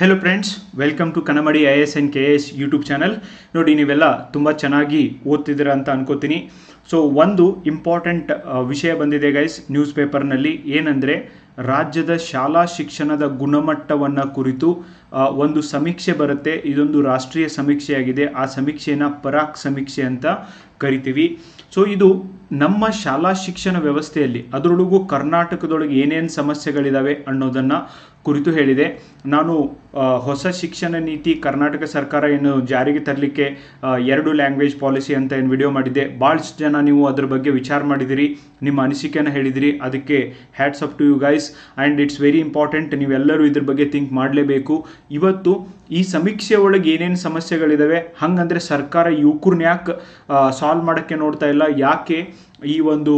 Hello friends welcome to ಕನ್ನಮಡಿ I S N K S YouTube channel ನೋಡಿ, ನೀವೆಲ್ಲ ತುಂಬ ಚೆನ್ನಾಗಿ ಓದ್ತಿದ್ದೀರಾ ಅಂತ ಅನ್ಕೋತೀನಿ. ಸೊ ಒಂದು ಇಂಪಾರ್ಟೆಂಟ್ ವಿಷಯ ಬಂದಿದೆ ಗೈಸ್ ನ್ಯೂಸ್ ಪೇಪರ್ನಲ್ಲಿ ಏನಂದರೆ, ರಾಜ್ಯದ ಶಾಲಾ ಶಿಕ್ಷಣದ ಗುಣಮಟ್ಟವನ್ನು ಕುರಿತು ಒಂದು ಸಮೀಕ್ಷೆ ಬರುತ್ತೆ. ಇದೊಂದು ರಾಷ್ಟ್ರೀಯ ಸಮೀಕ್ಷೆಯಾಗಿದೆ. ಆ ಸಮೀಕ್ಷೆಯನ್ನು ಪರಾಕ್ ಸಮೀಕ್ಷೆ ಅಂತ ಕರಿತೀವಿ. ಸೊ ಇದು ನಮ್ಮ ಶಾಲಾ ಶಿಕ್ಷಣ ವ್ಯವಸ್ಥೆಯಲ್ಲಿ, ಅದರೊಳಗೂ ಕರ್ನಾಟಕದೊಳಗೆ ಏನೇನು ಸಮಸ್ಯೆಗಳಿದಾವೆ ಅನ್ನೋದನ್ನು ಕುರಿತು ಹೇಳಿದೆ. ನಾನು ಹೊಸ ಶಿಕ್ಷಣ ನೀತಿ ಕರ್ನಾಟಕ ಸರ್ಕಾರ ಏನು ಜಾರಿಗೆ ತರಲಿಕ್ಕೆ ಎರಡು ಲ್ಯಾಂಗ್ವೇಜ್ ಪಾಲಿಸಿ ಅಂತ ಏನು ವಿಡಿಯೋ ಮಾಡಿದ್ದೆ. ಭಾಳಷ್ಟು ಜನ ನೀವು ಅದ್ರ ಬಗ್ಗೆ ವಿಚಾರ ಮಾಡಿದಿರಿ, ನಿಮ್ಮ ಅನಿಸಿಕೆಯನ್ನು ಹೇಳಿದಿರಿ. ಅದಕ್ಕೆ hats up to you guys and it's very important ನೀವೆಲ್ಲರೂ ಇದ್ರ ಬಗ್ಗೆ ಥಿಂಕ್ ಮಾಡಲೇಬೇಕು. ಇವತ್ತು ಈ ಸಮೀಕ್ಷೆ ಒಳಗೆ ಏನೇನು ಸಮಸ್ಯೆಗಳಿದ್ದಾವೆ ಹಂಗಂದರೆ ಸರ್ಕಾರ ಯುವಕರನ್ನ ಯಾಕೆ ಸಾಲ್ವ್ ಮಾಡೋಕ್ಕೆ ನೋಡ್ತಾ ಇಲ್ಲ, ಯಾಕೆ ಈ ಒಂದು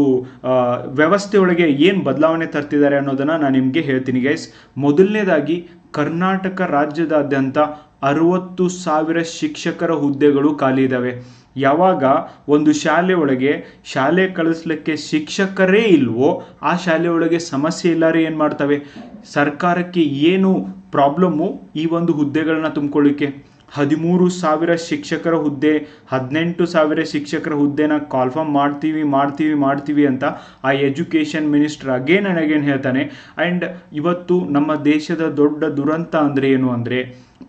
ವ್ಯವಸ್ಥೆ ಒಳಗೆ ಏನು ಬದಲಾವಣೆ ತರ್ತಿದ್ದಾರೆ ಅನ್ನೋದನ್ನು ನಾನು ನಿಮಗೆ ಹೇಳ್ತೀನಿ ಗೈಸ್ ಮೊದಲನೇದಾಗಿ ಕರ್ನಾಟಕ ರಾಜ್ಯದಾದ್ಯಂತ ಅರವತ್ತು ಸಾವಿರ ಶಿಕ್ಷಕರ ಹುದ್ದೆಗಳು ಖಾಲಿ ಇದ್ದಾವೆ ಯಾವಾಗ ಒಂದು ಶಾಲೆ ಒಳಗೆ ಶಾಲೆ ಕಳಿಸ್ಲಿಕ್ಕೆ ಶಿಕ್ಷಕರೇ ಇಲ್ವೋ ಆ ಶಾಲೆ ಒಳಗೆ ಸಮಸ್ಯೆ ಇಲ್ಲಾರೆ ಏನು ಮಾಡ್ತವೆ? ಸರ್ಕಾರಕ್ಕೆ ಏನು ಪ್ರಾಬ್ಲಮ್ಮು ಈ ಒಂದು ಹುದ್ದೆಗಳನ್ನ ತುಂಬಿಕೊಳ್ಳಿಕ್ಕೆ? ಹದಿಮೂರು ಸಾವಿರ ಶಿಕ್ಷಕರ ಹುದ್ದೆ, ಹದಿನೆಂಟು ಸಾವಿರ ಶಿಕ್ಷಕರ ಹುದ್ದೆನ ಕಾಲ್ಫಾರ್ಮ್ ಮಾಡ್ತೀವಿ ಮಾಡ್ತೀವಿ ಮಾಡ್ತೀವಿ ಅಂತ ಆ education minister again and again ಹೇಳ್ತಾನೆ. ಆ್ಯಂಡ್ ಇವತ್ತು ನಮ್ಮ ದೇಶದ ದೊಡ್ಡ ದುರಂತ ಅಂದರೆ ಏನು ಅಂದರೆ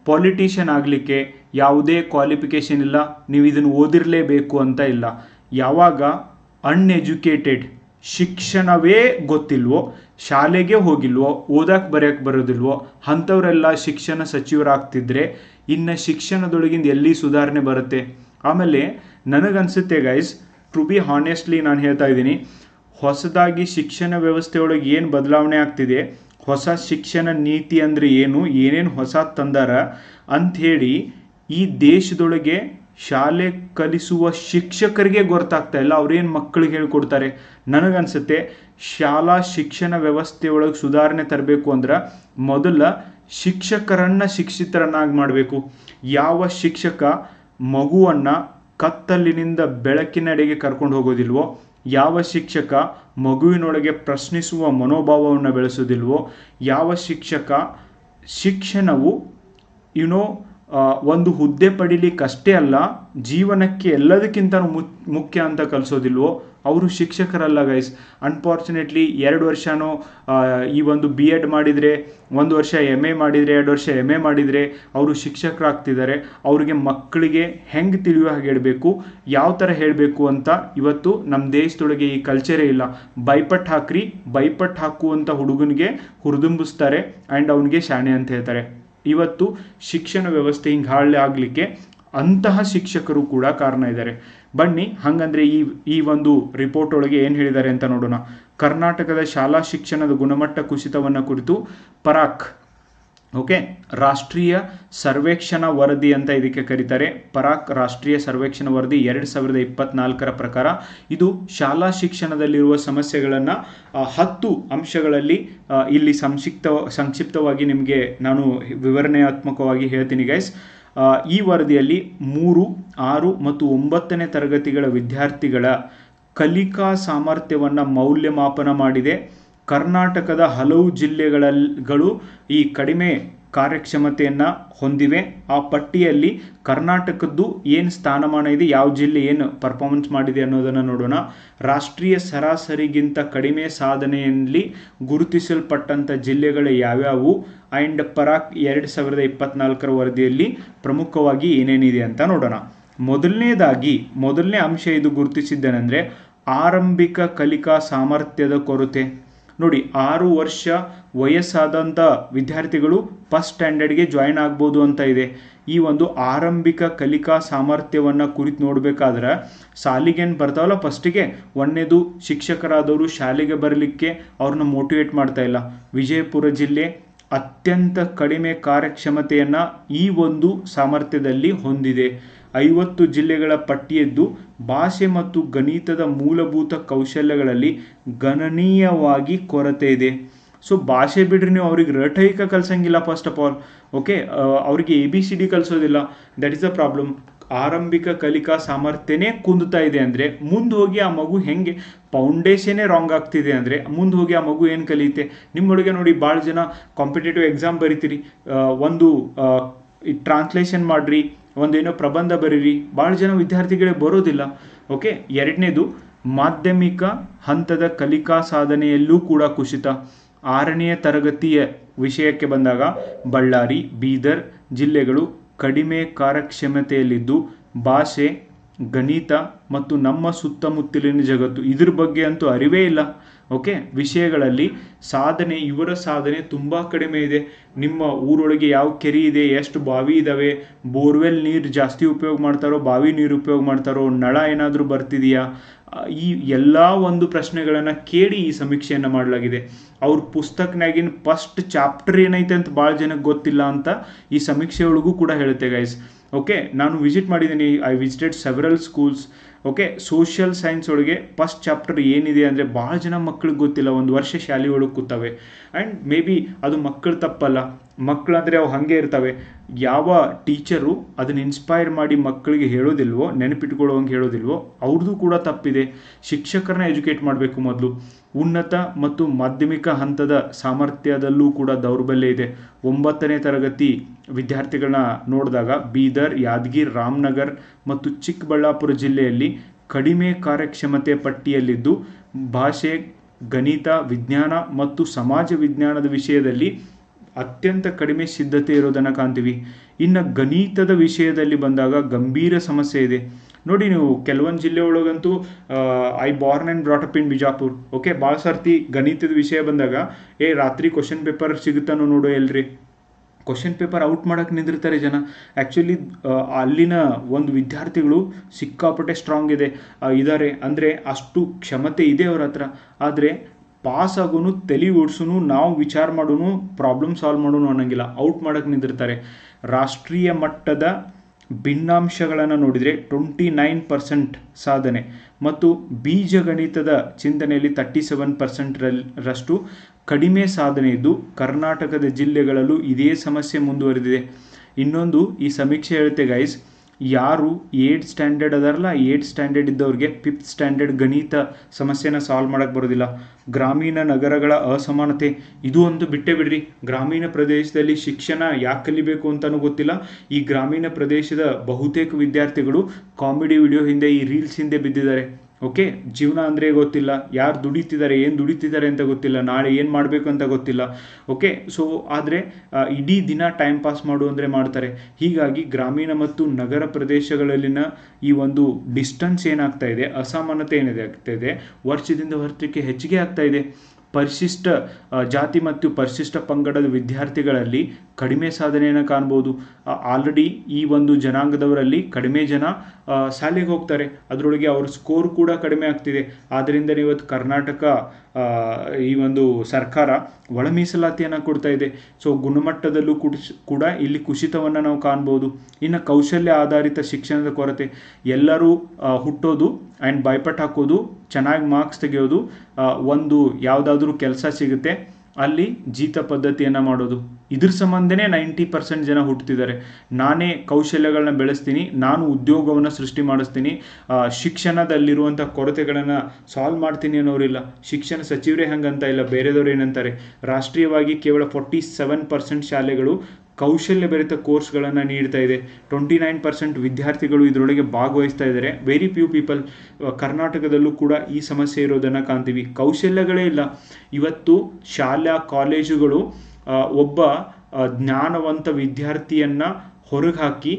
ಪಾಲಿಟಿಷಿಯನ್ ಆಗಲಿಕ್ಕೆ ಯಾವುದೇ ಕ್ವಾಲಿಫಿಕೇಷನ್ ಇಲ್ಲ, ನೀವು ಇದನ್ನು ಓದಿರಲೇಬೇಕು ಅಂತ ಇಲ್ಲ. ಯಾವಾಗ ಅನ್ಎಜುಕೇಟೆಡ್ ಶಿಕ್ಷಣವೇ ಗೊತ್ತಿಲ್ವೋ, ಶಾಲೆಗೆ ಹೋಗಿಲ್ವೋ ಓದಕ್ಕೆ ಬರೆಯಕ್ಕೆ ಬರೋದಿಲ್ವೋ, ಅಂಥವರೆಲ್ಲ ಶಿಕ್ಷಣ ಸಚಿವರಾಗ್ತಿದ್ರೆ ಇನ್ನು ಶಿಕ್ಷಣದೊಳಗಿಂದ ಎಲ್ಲಿ ಸುಧಾರಣೆ ಬರುತ್ತೆ? ಆಮೇಲೆ ನನಗನ್ಸುತ್ತೆ ಗೈಸ್ ಟು ಬಿ ಹಾನೆಸ್ಟ್ಲಿ ನಾನು ಹೇಳ್ತಾ ಇದ್ದೀನಿ, ಹೊಸದಾಗಿ ಶಿಕ್ಷಣ ವ್ಯವಸ್ಥೆಯೊಳಗೆ ಏನು ಬದಲಾವಣೆ ಆಗ್ತಿದೆ? ಹೊಸ ಶಿಕ್ಷಣ ನೀತಿ ಅಂದರೆ ಏನು? ಏನೇನು ಹೊಸ ತಂದಾರ? ಅಂಥೇಳಿ ಈ ದೇಶದೊಳಗೆ ಶಾಲೆ ಕಲಿಸುವ ಶಿಕ್ಷಕರಿಗೆ ಗೊತ್ತಾಗ್ತಾ ಇಲ್ಲ. ಅವ್ರೇನು ಮಕ್ಕಳಿಗೆ ಹೇಳ್ಕೊಡ್ತಾರೆ? ನನಗನ್ಸುತ್ತೆ, ಶಾಲಾ ಶಿಕ್ಷಣ ವ್ಯವಸ್ಥೆ ಒಳಗೆ ಸುಧಾರಣೆ ತರಬೇಕು ಅಂದ್ರೆ ಮೊದಲ ಶಿಕ್ಷಕರನ್ನ ಶಿಕ್ಷಿತರನ್ನಾಗಿ ಮಾಡಬೇಕು. ಯಾವ ಶಿಕ್ಷಕ ಮಗುವನ್ನು ಕತ್ತಲಿನಿಂದ ಬೆಳಕಿನಡೆಗೆ ಕರ್ಕೊಂಡು ಹೋಗೋದಿಲ್ವೋ, ಯಾವ ಶಿಕ್ಷಕ ಮಗುವಿನೊಳಗೆ ಪ್ರಶ್ನಿಸುವ ಮನೋಭಾವವನ್ನು ಬೆಳೆಸೋದಿಲ್ವೋ, ಯಾವ ಶಿಕ್ಷಕ ಶಿಕ್ಷಣವು ಯುನೋ ಒಂದು ಹುದ್ದೆ ಪಡಿಲಿಕ್ಕಷ್ಟೇ ಅಲ್ಲ, ಜೀವನಕ್ಕೆ ಎಲ್ಲದಕ್ಕಿಂತ ಮುಖ್ಯ ಅಂತ ಕಲಿಸೋದಿಲ್ವೋ, ಅವರು ಶಿಕ್ಷಕರಲ್ಲ ಗೈಸ್ ಅನ್ಫಾರ್ಚುನೇಟ್ಲಿ ಎರಡು ವರ್ಷನೂ ಈ ಒಂದು ಬಿ ಎಡ್ ಮಾಡಿದರೆ, ಒಂದು ವರ್ಷ ಎಂ ಎ ಮಾಡಿದರೆ, ಎರಡು ವರ್ಷ ಎಂ ಎ ಮಾಡಿದರೆ, ಅವರು ಶಿಕ್ಷಕರಾಗ್ತಿದ್ದಾರೆ. ಅವರಿಗೆ ಮಕ್ಕಳಿಗೆ ಹೆಂಗೆ ತಿಳಿಯೋ ಹಾಗೆ ಹೇಳಬೇಕು, ಯಾವ ಥರ ಹೇಳಬೇಕು ಅಂತ ಇವತ್ತು ನಮ್ಮ ದೇಶದೊಳಗೆ ಈ ಕಲ್ಚರೇ ಇಲ್ಲ. ಬೈಪಟ್ ಹಾಕ್ರಿ ಬೈಪಟ್ ಹಾಕುವಂಥ ಹುಡುಗನಿಗೆ ಹುರಿದುಂಬಿಸ್ತಾರೆ ಆ್ಯಂಡ್ ಅವನಿಗೆ ಶಾಣೆ ಅಂತ ಹೇಳ್ತಾರೆ. ಇವತ್ತು ಶಿಕ್ಷಣ ವ್ಯವಸ್ಥೆ ಹಿಂಗೆ ಹಾಳೆ ಆಗಲಿಕ್ಕೆ ಅಂತಹ ಶಿಕ್ಷಕರು ಕೂಡ ಕಾರಣ ಇದ್ದಾರೆ ಬನ್ನಿ, ಹಾಗಂದ್ರೆ ಈ ಈ ಒಂದು ರಿಪೋರ್ಟ್ ಒಳಗೆ ಏನು ಹೇಳಿದ್ದಾರೆ ಅಂತ ನೋಡೋಣ. ಕರ್ನಾಟಕದ ಶಾಲಾ ಶಿಕ್ಷಣದ ಗುಣಮಟ್ಟ ಕುಸಿತವನ್ನು ಕುರಿತು ಪರಾಕ್ ಓಕೆ ರಾಷ್ಟ್ರೀಯ ಸರ್ವೇಕ್ಷಣ ವರದಿ ಅಂತ ಇದಕ್ಕೆ ಕರೀತಾರೆ. ಪರಾಕ್ ರಾಷ್ಟ್ರೀಯ ಸರ್ವೇಕ್ಷಣ ವರದಿ ಎರಡು ಸಾವಿರದ ಇಪ್ಪತ್ನಾಲ್ಕರ ಪ್ರಕಾರ ಇದು ಶಾಲಾ ಶಿಕ್ಷಣದಲ್ಲಿರುವ ಸಮಸ್ಯೆಗಳನ್ನು ಹತ್ತು ಅಂಶಗಳಲ್ಲಿ ಇಲ್ಲಿ ಸಂಕ್ಷಿಪ್ತ, ಸಂಕ್ಷಿಪ್ತವಾಗಿ ನಿಮಗೆ ನಾನು ವಿವರಣಾತ್ಮಕವಾಗಿ ಹೇಳ್ತೀನಿ ಗೈಸ್ ಈ ವರದಿಯಲ್ಲಿ ಮೂರು, ಆರು ಮತ್ತು ಒಂಬತ್ತನೇ ತರಗತಿಗಳ ವಿದ್ಯಾರ್ಥಿಗಳ ಕಲಿಕಾ ಸಾಮರ್ಥ್ಯವನ್ನು ಮೌಲ್ಯಮಾಪನ ಮಾಡಿದೆ. ಕರ್ನಾಟಕದ ಹಲವು ಜಿಲ್ಲೆಗಳಲ್ಲಿಗಳು ಈ ಕಡಿಮೆ ಕಾರ್ಯಕ್ಷಮತೆಯನ್ನು ಹೊಂದಿವೆ. ಆ ಪಟ್ಟಿಯಲ್ಲಿ ಕರ್ನಾಟಕದ್ದು ಏನು ಸ್ಥಾನಮಾನ ಇದೆ, ಯಾವ ಜಿಲ್ಲೆ ಏನು ಪರ್ಫಾರ್ಮೆನ್ಸ್ ಮಾಡಿದೆ ಅನ್ನೋದನ್ನು ನೋಡೋಣ. ರಾಷ್ಟ್ರೀಯ ಸರಾಸರಿಗಿಂತ ಕಡಿಮೆ ಸಾಧನೆಯಲ್ಲಿ ಗುರುತಿಸಲ್ಪಟ್ಟಂಥ ಜಿಲ್ಲೆಗಳು ಯಾವ್ಯಾವು? ಆ್ಯಂಡ್ ಪರಾಕ್ ಎರಡು ಸಾವಿರದ ಇಪ್ಪತ್ನಾಲ್ಕರ ವರದಿಯಲ್ಲಿ ಪ್ರಮುಖವಾಗಿ ಏನೇನಿದೆ ಅಂತ ನೋಡೋಣ. ಮೊದಲನೇದಾಗಿ, ಮೊದಲನೇ ಅಂಶ ಇದು ಗುರುತಿಸಿದ್ದೇನೆಂದರೆ ಆರಂಭಿಕ ಕಲಿಕಾ ಸಾಮರ್ಥ್ಯದ ಕೊರತೆ. ನೋಡಿ, ಆರು ವರ್ಷ ವಯಸ್ಸಾದಂಥ ವಿದ್ಯಾರ್ಥಿಗಳು ಫಸ್ಟ್ ಸ್ಟ್ಯಾಂಡರ್ಡ್ಗೆ ಜಾಯಿನ್ ಆಗ್ಬೋದು ಅಂತ ಇದೆ. ಈ ಒಂದು ಆರಂಭಿಕ ಕಲಿಕಾ ಸಾಮರ್ಥ್ಯವನ್ನು ಕುರಿತು ನೋಡಬೇಕಾದ್ರೆ ಸಾಲಿಗೇನು ಬರ್ತಾವಲ್ಲ ಫಸ್ಟಿಗೆ ಒಂದನೇದು ಶಿಕ್ಷಕರಾದವರು ಶಾಲೆಗೆ ಬರಲಿಕ್ಕೆ ಅವ್ರನ್ನ ಮೋಟಿವೇಟ್ ಮಾಡ್ತಾ ಇಲ್ಲ. ವಿಜಯಪುರ ಜಿಲ್ಲೆ ಅತ್ಯಂತ ಕಡಿಮೆ ಕಾರ್ಯಕ್ಷಮತೆಯನ್ನು ಈ ಒಂದು ಸಾಮರ್ಥ್ಯದಲ್ಲಿ ಹೊಂದಿದೆ. ಐವತ್ತು ಜಿಲ್ಲೆಗಳ ಪಟ್ಟಿಯದ್ದು ಭಾಷೆ ಮತ್ತು ಗಣಿತದ ಮೂಲಭೂತ ಕೌಶಲ್ಯಗಳಲ್ಲಿ ಗಣನೀಯವಾಗಿ ಕೊರತೆ ಇದೆ. ಸೊ ಭಾಷೆ ಬಿಡ್ರಿ ನೀವು ಅವ್ರಿಗೆ ರಟೈಕ ಕಲ್ಸಂಗಿಲ್ಲ ಫಸ್ಟ್ ಆಫ್ ಆಲ್ ಓಕೆ ಅವರಿಗೆ ಎ ಬಿ ಸಿ ಡಿ ಕಲಿಸೋದಿಲ್ಲ. ದಟ್ ಇಸ್ ದ ಪ್ರಾಬ್ಲಮ್ ಆರಂಭಿಕ ಕಲಿಕಾ ಸಾಮರ್ಥ್ಯನೇ ಕುಂದುತ್ತಾ ಇದೆ ಅಂದರೆ ಮುಂದೆ ಹೋಗಿ ಆ ಮಗು ಹೆಂಗೆ ಫೌಂಡೇಶನೇ ರಾಂಗ್ ಆಗ್ತಿದೆ ಅಂದರೆ ಮುಂದೆ ಹೋಗಿ ಆ ಮಗು ಏನು ಕಲಿಯುತ್ತೆ? ನಿಮ್ಮೊಳಗೆ ನೋಡಿ ಭಾಳ ಜನ ಕಾಂಪಿಟೇಟಿವ್ ಎಕ್ಸಾಮ್ ಬರಿತೀರಿ. ಒಂದು ಟ್ರಾನ್ಸ್ಲೇಷನ್ ಮಾಡಿರಿ. ಒಂದೇನೋ ಪ್ರಬಂಧ ಬರೀರಿ. ಭಾಳ ಜನ ವಿದ್ಯಾರ್ಥಿಗಳೇ ಬರೋದಿಲ್ಲ. ಓಕೆ? ಎರಡನೇದು, ಮಾಧ್ಯಮಿಕ ಹಂತದ ಕಲಿಕಾ ಸಾಧನೆಯಲ್ಲೂ ಕೂಡ ಕುಸಿತ. ಆರನೆಯ ತರಗತಿಯ ವಿಷಯಕ್ಕೆ ಬಂದಾಗ ಬಳ್ಳಾರಿ, ಬೀದರ್ ಜಿಲ್ಲೆಗಳು ಕಡಿಮೆ ಕಾರ್ಯಕ್ಷಮತೆಯಲ್ಲಿದ್ದು, ಭಾಷೆ ಗಣಿತ ಮತ್ತು ನಮ್ಮ ಸುತ್ತಮುತ್ತಲಿನ ಜಗತ್ತು. ಇದ್ರ ಬಗ್ಗೆ ಅಂತೂ ಅರಿವೇ ಇಲ್ಲ. ಓಕೆ ವಿಷಯಗಳಲ್ಲಿ ಸಾಧನೆ, ಇವರ ಸಾಧನೆ ತುಂಬ ಕಡಿಮೆ ಇದೆ. ನಿಮ್ಮ ಊರೊಳಗೆ ಯಾವ ಕೆರೆ ಇದೆ, ಎಷ್ಟು ಬಾವಿ ಇದ್ದಾವೆ ಬೋರ್ವೆಲ್ ನೀರು ಜಾಸ್ತಿ ಉಪಯೋಗ ಮಾಡ್ತಾರೋ, ಬಾವಿ ನೀರು ಉಪಯೋಗ ಮಾಡ್ತಾರೋ, ನಳ ಏನಾದರೂ ಬರ್ತಿದೆಯಾ? ಈ ಎಲ್ಲ ಒಂದು ಪ್ರಶ್ನೆಗಳನ್ನು ಕೇಳಿ ಈ ಸಮೀಕ್ಷೆಯನ್ನು ಮಾಡಲಾಗಿದೆ. ಅವ್ರ ಪುಸ್ತಕನಾಗಿನ ಫಸ್ಟ್ ಚಾಪ್ಟರ್ ಏನೈತೆ ಅಂತ ಭಾಳ ಜನಕ್ಕೆ ಗೊತ್ತಿಲ್ಲ ಅಂತ ಈ ಸಮೀಕ್ಷೆಯೊಳಗೂ ಕೂಡ ಹೇಳುತ್ತೆ ಗೈಸ್ ಓಕೆ ನಾನು ವಿಸಿಟ್ ಮಾಡಿದ್ದೀನಿ I visited several schools okay social science ಒಳಗೆ ಫಸ್ಟ್ ಚಾಪ್ಟರ್ ಏನಿದೆ ಅಂದರೆ ಭಾಳ ಜನ ಮಕ್ಳಿಗೆ ಗೊತ್ತಿಲ್ಲ. ಒಂದು ವರ್ಷ ಶಾಲೆ ಒಳಗೆ ಕೂತವೆ. ಆ್ಯಂಡ್ ಮೇ ಬಿ ಅದು ಮಕ್ಕಳು ತಪ್ಪಲ್ಲ. ಮಕ್ಕಳಂದರೆ ಅವು ಹಾಗೆ ಇರ್ತವೆ. ಯಾವ ಟೀಚರು ಅದನ್ನ ಇನ್ಸ್ಪೈರ್ ಮಾಡಿ ಮಕ್ಕಳಿಗೆ ಹೇಳೋದಿಲ್ವೋ ನೆನಪಿಟ್ಕೊಳ್ಳೋಂಗೆ ಹೇಳೋದಿಲ್ವೋ ಅವ್ರದ್ದು ಕೂಡ ತಪ್ಪಿದೆ. ಶಿಕ್ಷಕರನ್ನ ಎಜುಕೇಟ್ ಮಾಡಬೇಕು ಮೊದಲು. ಉನ್ನತ ಮತ್ತು ಮಾಧ್ಯಮಿಕ ಹಂತದ ಸಾಮರ್ಥ್ಯದಲ್ಲೂ ಕೂಡ ದೌರ್ಬಲ್ಯ ಇದೆ. ಒಂಬತ್ತನೇ ತರಗತಿ ವಿದ್ಯಾರ್ಥಿಗಳನ್ನ ನೋಡಿದಾಗ ಬೀದರ್, ಯಾದಗಿರ್, ರಾಮನಗರ್ ಮತ್ತು ಚಿಕ್ಕಬಳ್ಳಾಪುರ ಜಿಲ್ಲೆಯಲ್ಲಿ ಕಡಿಮೆ ಕಾರ್ಯಕ್ಷಮತೆ ಪಟ್ಟಿಯಲ್ಲಿದ್ದು, ಭಾಷೆ, ಗಣಿತ, ವಿಜ್ಞಾನ ಮತ್ತು ಸಮಾಜ ವಿಜ್ಞಾನದ ವಿಷಯದಲ್ಲಿ ಅತ್ಯಂತ ಕಡಿಮೆ ಸಿದ್ಧತೆ ಇರೋದನ್ನು ಕಾಣ್ತೀವಿ. ಇನ್ನು ಗಣಿತದ ವಿಷಯದಲ್ಲಿ ಬಂದಾಗ ಗಂಭೀರ ಸಮಸ್ಯೆ ಇದೆ. ನೋಡಿ ನೀವು ಕೆಲವೊಂದು ಜಿಲ್ಲೆ ಒಳಗಂತೂ I born and brought up in Bijapur. Okay ಭಾಳ ಸರ್ತಿ ಗಣಿತದ ವಿಷಯ ಬಂದಾಗ, ಏ, ರಾತ್ರಿ ಕ್ವಶನ್ ಪೇಪರ್ ಸಿಗುತ್ತಾನೋ ನೋಡು ಎಲ್ರಿ? ಕ್ವಶನ್ ಪೇಪರ್ ಔಟ್ ಮಾಡೋಕ್ಕೆ ನಿಂದಿರ್ತಾರೆ ಜನ. ಆ್ಯಕ್ಚುಲಿ ಅಲ್ಲಿನ ಒಂದು ವಿದ್ಯಾರ್ಥಿಗಳು ಸಿಕ್ಕಾಪಟ್ಟೆ ಸ್ಟ್ರಾಂಗ್ ಇದೆ. ಇದ್ದಾರೆ ಅಂದರೆ ಅಷ್ಟು ಕ್ಷಮತೆ ಇದೆ ಅವ್ರ ಹತ್ರ. ಆದರೆ ಪಾಸ್ ಆಗೋನು ತಲೆ ಓಡಿಸೋನು, ನಾವು ವಿಚಾರ ಮಾಡೋನು ಪ್ರಾಬ್ಲಮ್ ಸಾಲ್ವ್ ಮಾಡೋನು ಅನ್ನೋಂಗಿಲ್ಲ. ಔಟ್ ಮಾಡೋಕೆ ನಿಂದಿರ್ತಾರೆ. ರಾಷ್ಟ್ರೀಯ ಮಟ್ಟದ ಭಿನ್ನಾಂಶಗಳನ್ನು ನೋಡಿದರೆ ಟ್ವೆಂಟಿ ನೈನ್ ಪರ್ಸೆಂಟ್ ಸಾಧನೆ ಮತ್ತು ಬೀಜಗಣಿತದ ಚಿಂತನೆಯಲ್ಲಿ ತರ್ಟಿ ಸೆವೆನ್ ಪರ್ಸೆಂಟ್ರಷ್ಟು ಕಡಿಮೆ ಸಾಧನೆ ಇದ್ದು ಕರ್ನಾಟಕದ ಜಿಲ್ಲೆಗಳಲ್ಲೂ ಇದೇ ಸಮಸ್ಯೆ ಮುಂದುವರೆದಿದೆ. ಇನ್ನೊಂದು ಈ ಸಮೀಕ್ಷೆ ಹೇಳುತ್ತೆ ಗೈಸ್ ಯಾರು ಏಟ್ ಸ್ಟ್ಯಾಂಡರ್ಡ್ ಅದಾರಲ್ಲ, ಏಟ್ ಸ್ಟ್ಯಾಂಡರ್ಡ್ ಇದ್ದವ್ರಿಗೆ ಫಿಫ್ತ್ ಸ್ಟ್ಯಾಂಡರ್ಡ್ ಗಣಿತ ಸಮಸ್ಯೆನ ಸಾಲ್ವ್ ಮಾಡೋಕ್ಕೆ ಬರೋದಿಲ್ಲ. ಗ್ರಾಮೀಣ ನಗರಗಳ ಅಸಮಾನತೆ, ಇದು ಒಂದು ಬಿಟ್ಟೇ ಬಿಡ್ರಿ. ಗ್ರಾಮೀಣ ಪ್ರದೇಶದಲ್ಲಿ ಶಿಕ್ಷಣ ಯಾಕೆ ಕಲಿಬೇಕು ಅಂತಲೂ ಗೊತ್ತಿಲ್ಲ. ಈ ಗ್ರಾಮೀಣ ಪ್ರದೇಶದ ಬಹುತೇಕ ವಿದ್ಯಾರ್ಥಿಗಳು ಕಾಮಿಡಿ ವಿಡಿಯೋ ಹಿಂದೆ ಈ ರೀಲ್ಸ್ ಹಿಂದೆ ಬಿದ್ದಿದ್ದಾರೆ. ಓಕೆ, ಜೀವನ ಅಂದರೆ ಗೊತ್ತಿಲ್ಲ. ಯಾರು ದುಡಿತಿದ್ದಾರೆ, ಏನು ದುಡಿತಿದ್ದಾರೆ ಅಂತ ಗೊತ್ತಿಲ್ಲ. ನಾಳೆ ಏನು ಮಾಡಬೇಕು ಅಂತ ಗೊತ್ತಿಲ್ಲ. ಓಕೆ, ಸೊ ಆದರೆ ಇಡೀ ದಿನ ಟೈಮ್ ಪಾಸ್ ಮಾಡು ಅಂದರೆ ಮಾಡ್ತಾರೆ. ಹೀಗಾಗಿ ಗ್ರಾಮೀಣ ಮತ್ತು ನಗರ ಪ್ರದೇಶಗಳಲ್ಲಿನ ಈ ಒಂದು ಡಿಸ್ಟನ್ಸ್ ಏನಾಗ್ತಾ ಇದೆ, ಅಸಮಾನತೆ ಏನಿದೆ, ಆಗ್ತಾ ಇದೆ, ವರ್ಷದಿಂದ ವರ್ಷಕ್ಕೆ ಹೆಚ್ಚಿಗೆ ಆಗ್ತಾ ಇದೆ. ಪರಿಶಿಷ್ಟ ಜಾತಿ ಮತ್ತು ಪರಿಶಿಷ್ಟ ಪಂಗಡದ ವಿದ್ಯಾರ್ಥಿಗಳಲ್ಲಿ ಕಡಿಮೆ ಸಾಧನೆಯನ್ನು ಕಾಣ್ಬೋದು. ಆಲ್ರೆಡಿ ಈ ಒಂದು ಜನಾಂಗದವರಲ್ಲಿ ಕಡಿಮೆ ಜನ ಶಾಲೆಗೆ ಹೋಗ್ತಾರೆ. ಅದರೊಳಗೆ ಅವ್ರ ಸ್ಕೋರ್ ಕೂಡ ಕಡಿಮೆ ಆಗ್ತಿದೆ. ಆದ್ದರಿಂದ ಇವತ್ತು ಕರ್ನಾಟಕ ಈ ಒಂದು ಸರ್ಕಾರ ಒಳ ಮೀಸಲಾತಿಯನ್ನು ಕೊಡ್ತಾ ಇದೆ. ಸೊ ಗುಣಮಟ್ಟದಲ್ಲೂ ಕುಡಿಸ್ ಕೂಡ ಇಲ್ಲಿ ಕುಸಿತವನ್ನು ನಾವು ಕಾಣ್ಬೋದು. ಇನ್ನು ಕೌಶಲ್ಯ ಆಧಾರಿತ ಶಿಕ್ಷಣದ ಕೊರತೆ. ಎಲ್ಲರೂ ಹುಟ್ಟೋದು ಆ್ಯಂಡ್ ಬೈಪಟ್ ಹಾಕೋದು ಚೆನ್ನಾಗಿ ಮಾರ್ಕ್ಸ್ ತೆಗೆಯೋದು ಒಂದು ಯಾವುದಾದ್ರೂ ಕೆಲಸ ಸಿಗುತ್ತೆ, ಅಲ್ಲಿ ಜೀತ ಪದ್ಧತಿಯನ್ನು ಮಾಡೋದು. ಇದ್ರ ಸಂಬಂಧನೇ ನೈಂಟಿ ಪರ್ಸೆಂಟ್ ಜನ ಹುಟ್ಟುತ್ತಿದ್ದಾರೆ ನಾನೇ ಕೌಶಲ್ಯಗಳನ್ನ ಬೆಳೆಸ್ತೀನಿ, ನಾನು ಉದ್ಯೋಗವನ್ನು ಸೃಷ್ಟಿ ಮಾಡಿಸ್ತೀನಿ ಶಿಕ್ಷಣದಲ್ಲಿರುವಂಥ ಕೊರತೆಗಳನ್ನು ಸಾಲ್ವ್ ಮಾಡ್ತೀನಿ ಅನ್ನೋರಿಲ್ಲ. ಶಿಕ್ಷಣ ಸಚಿವರೇ ಹಂಗಂತ ಇಲ್ಲ, ಬೇರೆದವ್ರು ಏನಂತಾರೆ? ರಾಷ್ಟ್ರೀಯವಾಗಿ ಕೇವಲ ಫೋರ್ಟಿ ಸೆವೆನ್ ಪರ್ಸೆಂಟ್ ಶಾಲೆಗಳು ಕೌಶಲ್ಯ ಭರಿತ ಕೋರ್ಸ್ಗಳನ್ನು ನೀಡ್ತಾ ಇದೆ. ಟ್ವೆಂಟಿ ನೈನ್ ಪರ್ಸೆಂಟ್ ವಿದ್ಯಾರ್ಥಿಗಳು ಇದರೊಳಗೆ ಭಾಗವಹಿಸ್ತಾ ಇದ್ದಾರೆ. ವೆರಿ ಫ್ಯೂ ಪೀಪಲ್ ಕರ್ನಾಟಕದಲ್ಲೂ ಕೂಡ ಈ ಸಮಸ್ಯೆ ಇರೋದನ್ನು ಕಾಣ್ತೀವಿ. ಕೌಶಲ್ಯಗಳೇ ಇಲ್ಲ. ಇವತ್ತು ಶಾಲಾ, ಕಾಲೇಜುಗಳು ಒಬ್ಬ ಜ್ಞಾನವಂತ ವಿದ್ಯಾರ್ಥಿಯನ್ನು ಹೊರಗೆ ಹಾಕಿ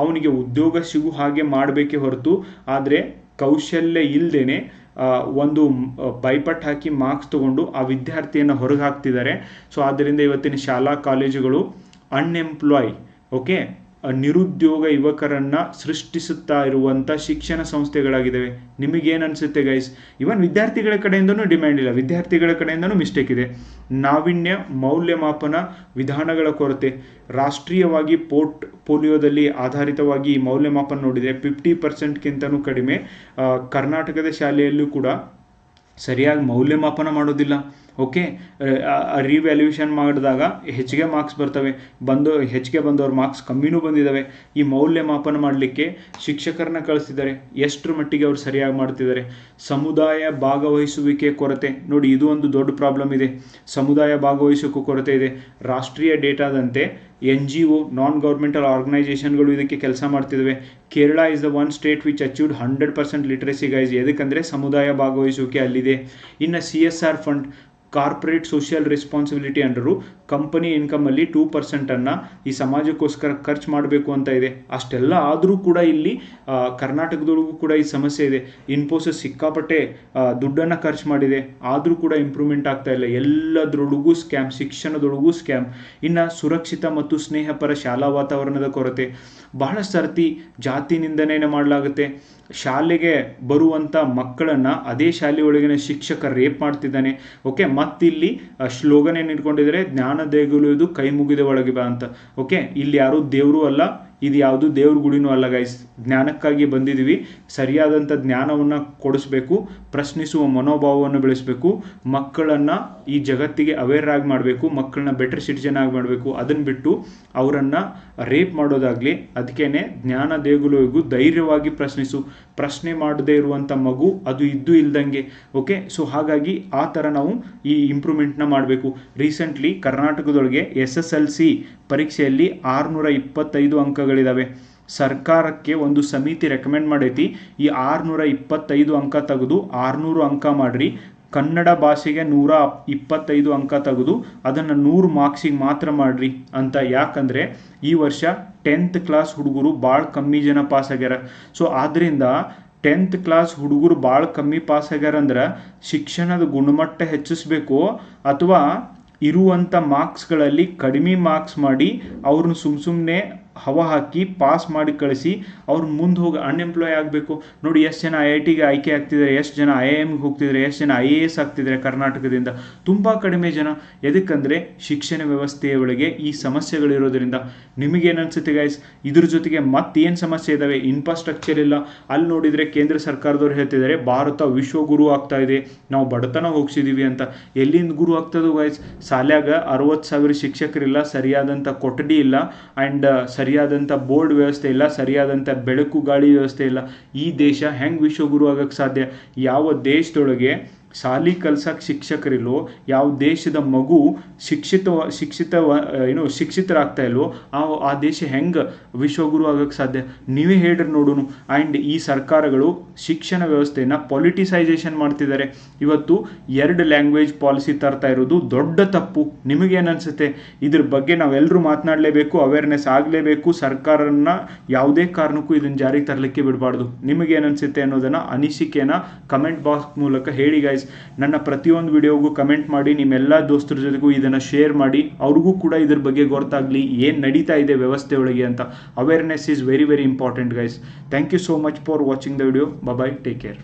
ಅವನಿಗೆ ಉದ್ಯೋಗ ಸಿಗು ಹಾಗೆ ಮಾಡಬೇಕೇ ಹೊರತು, ಆದರೆ ಕೌಶಲ್ಯ ಇಲ್ಲದೇನೆ ಒಂದು ಬೈಪಟ್ ಹಾಕಿ ಮಾರ್ಕ್ಸ್ ತಗೊಂಡು ಆ ವಿದ್ಯಾರ್ಥಿಯನ್ನು ಹೊರಗೆ ಹಾಕ್ತಿದ್ದಾರೆ ಸೊ ಆದ್ದರಿಂದ ಇವತ್ತಿನ ಶಾಲಾ, ಕಾಲೇಜುಗಳು ಅನ್ಎಂಪ್ಲಾಯ್ ಓಕೆ ನಿರುದ್ಯೋಗ ಯುವಕರನ್ನು ಸೃಷ್ಟಿಸುತ್ತಾ ಇರುವಂಥ ಶಿಕ್ಷಣ ಸಂಸ್ಥೆಗಳಾಗಿದ್ದಾವೆ. ನಿಮಗೇನು ಅನಿಸುತ್ತೆ ಗೈಸ್ ಇವನ್ ವಿದ್ಯಾರ್ಥಿಗಳ ಕಡೆಯಿಂದನೂ ಡಿಮ್ಯಾಂಡ್ ಇಲ್ಲ. ವಿದ್ಯಾರ್ಥಿಗಳ ಕಡೆಯಿಂದನೂ ಮಿಸ್ಟೇಕ್ ಇದೆ. ನಾವಿನ್ಯ ಮೌಲ್ಯಮಾಪನ ವಿಧಾನಗಳ ಕೊರತೆ. ರಾಷ್ಟ್ರೀಯವಾಗಿ ಪೋರ್ಟ್ ಪೋಲಿಯೋದಲ್ಲಿ ಆಧಾರಿತವಾಗಿ ಮೌಲ್ಯಮಾಪನ ನೋಡಿದರೆ ಫಿಫ್ಟಿ ಪರ್ಸೆಂಟ್ಗಿಂತನೂ ಕಡಿಮೆ ಕರ್ನಾಟಕದ ಶಾಲೆಯಲ್ಲೂ ಕೂಡ ಸರಿಯಾಗಿ ಮೌಲ್ಯಮಾಪನ ಮಾಡೋದಿಲ್ಲ. ಓಕೆ ರಿವ್ಯಾಲ್ಯೂಷನ್ ಮಾಡಿದಾಗ ಹೆಚ್ಚಿಗೆ ಮಾರ್ಕ್ಸ್ ಬರ್ತವೆ. ಬಂದು, ಹೆಚ್ಚಿಗೆ ಬಂದವ್ರ ಮಾರ್ಕ್ಸ್ ಕಮ್ಮಿನೂ ಬಂದಿದ್ದಾವೆ ಈ ಮೌಲ್ಯಮಾಪನ ಮಾಡಲಿಕ್ಕೆ ಶಿಕ್ಷಕರನ್ನ ಕಳಿಸ್ತಿದ್ದಾರೆ ಎಷ್ಟರ ಮಟ್ಟಿಗೆ ಅವ್ರು ಸರಿಯಾಗಿ ಮಾಡ್ತಿದ್ದಾರೆ ಸಮುದಾಯ ಭಾಗವಹಿಸುವಿಕೆ ಕೊರತೆ. ನೋಡಿ, ಇದು ಒಂದು ದೊಡ್ಡ ಪ್ರಾಬ್ಲಮ್ ಇದೆ. ಸಮುದಾಯ ಭಾಗವಹಿಸೋಕ್ಕೂ ಕೊರತೆ ಇದೆ. ರಾಷ್ಟ್ರೀಯ ಡೇಟಾದಂತೆ N G O non governmental ಆರ್ಗನೈಸೇಷನ್ಗಳು ಇದಕ್ಕೆ ಕೆಲಸ ಮಾಡ್ತಿದ್ದಾವೆ Kerala is the one state which achieved hundred percent literacy guys ಎದಕ್ಕಂದರೆ ಸಮುದಾಯ ಭಾಗವಹಿಸುವಿಕೆ ಅಲ್ಲಿದೆ. ಇನ್ನು C S R fund corporate social responsibility under company ಇನ್ಕಮಲ್ಲಿ two ಪರ್ಸೆಂಟನ್ನು ಈ ಸಮಾಜಕ್ಕೋಸ್ಕರ ಖರ್ಚು ಮಾಡಬೇಕು ಅಂತ ಇದೆ. ಅಷ್ಟೆಲ್ಲ ಆದರೂ ಕೂಡ ಇಲ್ಲಿ ಕರ್ನಾಟಕದೊಳಗೂ ಕೂಡ ಈ ಸಮಸ್ಯೆ ಇದೆ. ಇನ್ಫೋಸಿಸ್ ಸಿಕ್ಕಾಪಟ್ಟೆ ದುಡ್ಡನ್ನು ಖರ್ಚು ಮಾಡಿದೆ. ಆದರೂ ಕೂಡ ಇಂಪ್ರೂವ್ಮೆಂಟ್ ಆಗ್ತಾ ಇಲ್ಲ. ಎಲ್ಲದರೊಳಗೂ ಸ್ಕ್ಯಾಮ್, ಶಿಕ್ಷಣದೊಳಗೂ ಸ್ಕ್ಯಾಮ್. ಇನ್ನು ಸುರಕ್ಷಿತ ಮತ್ತು ಸ್ನೇಹಪರ ಶಾಲಾ ವಾತಾವರಣದ ಕೊರತೆ. ಬಹಳ ಸರ್ತಿ ಜಾತಿ ನಿಂದನೆಯನ್ನು ಮಾಡಲಾಗುತ್ತೆ. ಶಾಲೆಗೆ ಬರುವಂಥ ಮಕ್ಕಳನ್ನು ಅದೇ ಶಾಲೆ ಒಳಗಿನ ಶಿಕ್ಷಕ ರೇಪ್ ಮಾಡ್ತಿದ್ದಾನೆ. ಓಕೆ, ಮತ್ತಿಲ್ಲಿ ಸ್ಲೋಗನ್ ಏನು ಇಟ್ಕೊಂಡಿದ್ದಾರೆ? ಜ್ಞಾನ ದೇಗುಲುವುದು ಕೈ ಮುಗಿದ ಒಳಗೆ ಬಾ ಅಂತ. ಓಕೆ, ಇಲ್ಲಿ ಯಾರೂ ದೇವರು ಅಲ್ಲ. ಇದು ಯಾವುದು ದೇವ್ರ ಗುಡಿನೂ ಅಲ್ಲ ಗೈಸ್ ಜ್ಞಾನಕ್ಕಾಗಿ ಬಂದಿದ್ದೀವಿ. ಸರಿಯಾದಂಥ ಜ್ಞಾನವನ್ನು ಕೊಡಿಸ್ಬೇಕು, ಪ್ರಶ್ನಿಸುವ ಮನೋಭಾವವನ್ನು ಬೆಳೆಸಬೇಕು, ಮಕ್ಕಳನ್ನು ಈ ಜಗತ್ತಿಗೆ ಅವೇರ್ ಆಗಿ ಮಾಡಬೇಕು, ಮಕ್ಕಳನ್ನ ಬೆಟರ್ ಸಿಟಿಜನ್ ಆಗಿ ಮಾಡಬೇಕು. ಅದನ್ನು ಬಿಟ್ಟು ಅವರನ್ನು ರೇಪ್ ಮಾಡೋದಾಗಲಿ ಅದಕ್ಕೇ ಜ್ಞಾನ ದೇಗುಲವಿಗೂ ಧೈರ್ಯವಾಗಿ ಪ್ರಶ್ನಿಸು. ಪ್ರಶ್ನೆ ಮಾಡದೇ ಇರುವಂಥ ಮಗು ಅದು ಇದ್ದು ಇಲ್ದಂಗೆ ಓಕೆ ಸೊ ಹಾಗಾಗಿ ಆ ಥರ ನಾವು ಈ ಇಂಪ್ರೂವ್ಮೆಂಟ್ನ ಮಾಡಬೇಕು. ರೀಸೆಂಟ್ಲಿ ಕರ್ನಾಟಕದೊಳಗೆ ಎಸ್ ಎಸ್ ಎಲ್ ಸಿ ಪರೀಕ್ಷೆಯಲ್ಲಿ ಆರುನೂರ ಇಪ್ಪತ್ತೈದು ಅಂಕಗಳಿದ್ದಾವೆ ಸರ್ಕಾರಕ್ಕೆ ಒಂದು ಸಮಿತಿ ರೆಕಮೆಂಡ್ ಮಾಡೈತಿ, ಈ ಆರುನೂರ ಇಪ್ಪತ್ತೈದು ಅಂಕ ತೆಗೆದು ಆರುನೂರು ಅಂಕ ಮಾಡ್ರಿ. ಕನ್ನಡ ಭಾಷೆಗೆ ನೂರ ಇಪ್ಪತ್ತೈದು ಅಂಕ ತೆಗೆದು ಅದನ್ನು ನೂರು ಮಾರ್ಕ್ಸಿಗೆ ಮಾತ್ರ ಮಾಡ್ರಿ ಅಂತ. ಯಾಕಂದರೆ ಈ ವರ್ಷ ಟೆಂತ್ ಕ್ಲಾಸ್ ಹುಡುಗರು ಭಾಳ ಕಮ್ಮಿ ಜನ ಪಾಸ್ ಆಗ್ಯಾರ. ಸೊ ಆದ್ದರಿಂದ ಟೆಂತ್ ಕ್ಲಾಸ್ ಹುಡುಗರು ಭಾಳ ಕಮ್ಮಿ ಪಾಸ್ ಆಗ್ಯಾರ ಅಂದ್ರೆ ಶಿಕ್ಷಣದ ಗುಣಮಟ್ಟ ಹೆಚ್ಚಿಸ್ಬೇಕು ಅಥವಾ ಇರುವಂಥ ಮಾರ್ಕ್ಸ್ಗಳಲ್ಲಿ ಕಡಿಮೆ ಮಾರ್ಕ್ಸ್ ಮಾಡಿ ಅವ್ರನ್ನ ಸುಮ್ಮ ಸುಮ್ಮನೆ ಹವಾ ಹಾಕಿ ಪಾಸ್ ಮಾಡಿ ಕಳಿಸಿ ಅವ್ರು ಮುಂದೆ ಹೋಗಿ ಅನ್ಎಂಪ್ಲಾಯ್ ಆಗಬೇಕು. ನೋಡಿ ಎಷ್ಟು ಜನ ಐ ಐ ಟಿಗೆ ಆಯ್ಕೆ ಆಗ್ತಿದ್ದಾರೆ ಎಷ್ಟು ಜನ ಐ ಐ ಎಮ್ಗೆ ಹೋಗ್ತಿದ್ದಾರೆ ಎಷ್ಟು ಜನ ಐ ಎ ಎಸ್ ಆಗ್ತಿದ್ದಾರೆ ಕರ್ನಾಟಕದಿಂದ. ತುಂಬ ಕಡಿಮೆ ಜನ. ಎದಕ್ಕಂದರೆ ಶಿಕ್ಷಣ ವ್ಯವಸ್ಥೆಯ ಒಳಗೆ ಈ ಸಮಸ್ಯೆಗಳಿರೋದ್ರಿಂದ. ನಿಮಗೇನು ಅನಿಸುತ್ತೆ ಗೈಸ್ ಇದ್ರ ಜೊತೆಗೆ ಮತ್ತೇನು ಸಮಸ್ಯೆ ಇದ್ದಾವೆ ಇನ್ಫ್ರಾಸ್ಟ್ರಕ್ಚರ್ ಇಲ್ಲ. ಅಲ್ಲಿ ನೋಡಿದರೆ ಕೇಂದ್ರ ಸರ್ಕಾರದವ್ರು ಹೇಳ್ತಿದ್ದಾರೆ ಭಾರತ ವಿಶ್ವಗುರು ಆಗ್ತಾ ಇದೆ. ನಾವು ಬಡತನ ಹೋಗ್ಸಿದೀವಿ ಅಂತ. ಎಲ್ಲಿಂದ ಗುರು ಆಗ್ತದೋ ಗೈಸ್ ಸಾಲ್ಯಾಗ ಅರವತ್ತು ಸಾವಿರ ಶಿಕ್ಷಕರಿಲ್ಲ ಸರಿಯಾದಂಥ ಕೊಠಡಿ ಇಲ್ಲ. ಆ್ಯಂಡ್ ಸರಿಯಾದಂಥ ಬೋರ್ಡ್ ವ್ಯವಸ್ಥೆ ಇಲ್ಲ ಸರಿಯಾದಂಥ ಬೆಳಕು ಗಾಳಿ ವ್ಯವಸ್ಥೆ ಇಲ್ಲ. ಈ ದೇಶ ಹೆಂಗೆ ವಿಶ್ವಗುರು ಆಗಕ್ಕೆ ಸಾಧ್ಯ? ಯಾವ ದೇಶದೊಳಗೆ ಶಾಲಿ ಕಲ್ಸಕ್ಕೆ ಶಿಕ್ಷಕರಿಲ್ವೋ ಯಾವ ದೇಶದ ಮಗು ಶಿಕ್ಷಿತ ಶಿಕ್ಷಿತ ಏನು ಶಿಕ್ಷಿತರಾಗ್ತಾ ಇಲ್ವೋ ಆ ಆ ದೇಶ ಹೆಂಗೆ ವಿಶ್ವಗುರು ಆಗಕ್ಕೆ ಸಾಧ್ಯ? ನೀವೇ ಹೇಳ್ರಿ ನೋಡೋನು. ಆ್ಯಂಡ್ ಈ ಸರ್ಕಾರಗಳು ಶಿಕ್ಷಣ ವ್ಯವಸ್ಥೆಯನ್ನು ಪೊಲಿಟಿಸೈಸೇಷನ್ ಮಾಡ್ತಿದ್ದಾರೆ. ಇವತ್ತು ಎರಡು ಲ್ಯಾಂಗ್ವೇಜ್ ಪಾಲಿಸಿ ತರ್ತಾ ಇರೋದು ದೊಡ್ಡ ತಪ್ಪು. ನಿಮಗೇನು ಅನಿಸುತ್ತೆ? ಇದ್ರ ಬಗ್ಗೆ ನಾವೆಲ್ಲರೂ ಮಾತನಾಡಲೇಬೇಕು ಅವೇರ್ನೆಸ್ ಆಗಲೇಬೇಕು. ಸರ್ಕಾರನ ಯಾವುದೇ ಕಾರಣಕ್ಕೂ ಇದನ್ನು ಜಾರಿಗೆ ತರಲಿಕ್ಕೆ ಬಿಡಬಾರ್ದು. ನಿಮಗೇನು ಅನಿಸುತ್ತೆ ಅನ್ನೋದನ್ನು ಅನಿಸಿಕೆನ ಕಮೆಂಟ್ ಬಾಕ್ಸ್ ಮೂಲಕ ಹೇಳಿ ಗೈಸ್ ನನ್ನ ಪ್ರತಿಯೊಂದು ವಿಡಿಯೋಗೂ ಕಮೆಂಟ್ ಮಾಡಿ, ನಿಮ್ಮೆಲ್ಲ ದೋಸ್ತರ ಜೊತೆಗೂ ಇದನ್ನು ಶೇರ್ ಮಾಡಿ, ಅವ್ರಿಗೂ ಕೂಡ ಇದ್ರ ಬಗ್ಗೆ ಗೊತ್ತಾಗಲಿ, ಏನು ನಡೀತಾ ಇದೆ ವ್ಯವಸ್ಥೆ ಒಳಗೆ ಅಂತ awareness is very very important guys thank you so much for watching the video bye take care